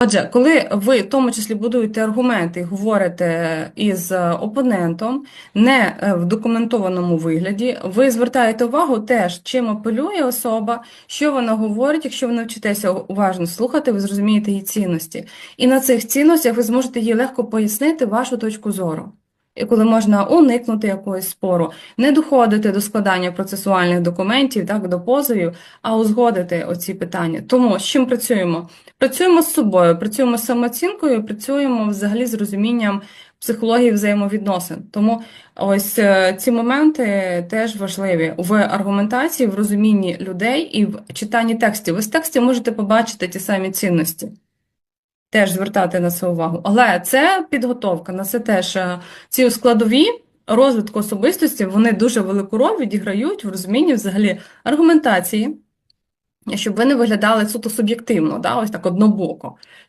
Отже, коли ви в тому числі будуєте аргументи і говорите із е, опонентом, не е, в документованому вигляді, ви звертаєте увагу теж, чим апелює особа, що вона говорить. Якщо ви навчитеся уважно слухати, ви зрозумієте її цінності. І на цих цінностях ви зможете їй легко пояснити вашу точку зору. Коли можна уникнути якогось спору, не доходити до складання процесуальних документів, так, до позовів, а узгодити оці питання. Тому з чим працюємо? Працюємо з собою, працюємо з самооцінкою, працюємо взагалі з розумінням психології взаємовідносин. Тому ось е, ці моменти теж важливі в аргументації, в розумінні людей і в читанні текстів. Ви з текстів можете побачити ті самі цінності. Теж звертати на це увагу. Але це підготовка, на це теж е, ці складові розвитку особистості, вони дуже велику роль відіграють в розумінні взагалі аргументації, щоб ви не виглядали суто суб'єктивно, да, ось так однобоко.